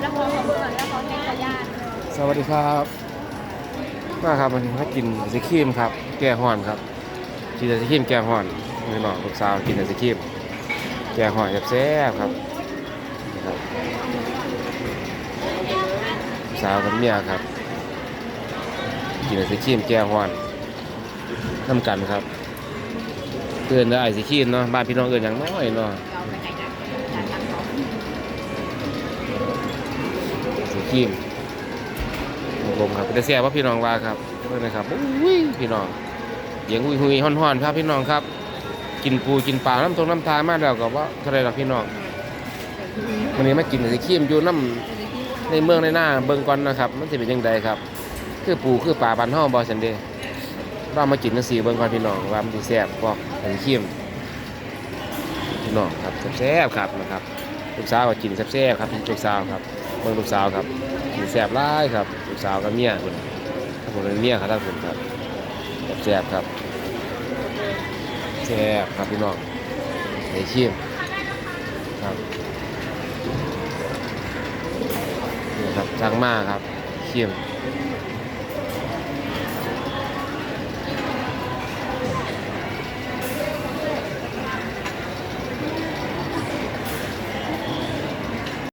แล้วพอเขาเบื่อแล้วขาแห้งกระยานสวัสดีครับ มาครับวันนี้มากินไอศครีมครับ แก้ห่อนครับ กินไอศครีมแก้ห่อนนี่น้องลูกสาวกินไอศครีมแก้ห่อนแซ่บครับครับสาวกับเมียครับ กินไอศครีมแก้ห่อนน้ำกันครับเกินได้ไอศครีมเนาะบ้านพี่น้องเกินอย่างน้อยเนาะ รวมลมครับแต่แซ่บว่าพี่น้องว่าครับเพื่อนนะครับอุ้ยพี่น้องเสียงหุยหุยห่อนๆครับพี่น้องครับ กินปูกินปลาน้ำทงน้ำทามาแล้วก็ว่าเท่าไรหรอกพี่น้องวันนี้มากินไอศครีมอยู่น้ำในเมืองในหน้าเบิ่งก่อนนะครับ มันจะเป็นยังไงครับ คือปูคือปลาบันห้องบอสันเดย์เรามากินทั้งสี่เบิ่งก่อนพี่น้องว่ามันสิแซ่บพอไอศครีมพี่น้องครับแซ่บครับนะครับลูกสาวก็กินแซ่บๆครับลูกสาวครับ เบิ่งลูกสาวครับกินแสบร้ายครับลูกสาวกับเมียคนถ้าผมเป็นเมียครับท่านผมครับแสบครับแสบครับพี่น้องไอชิมครับนี่ครับจังมากครับชิม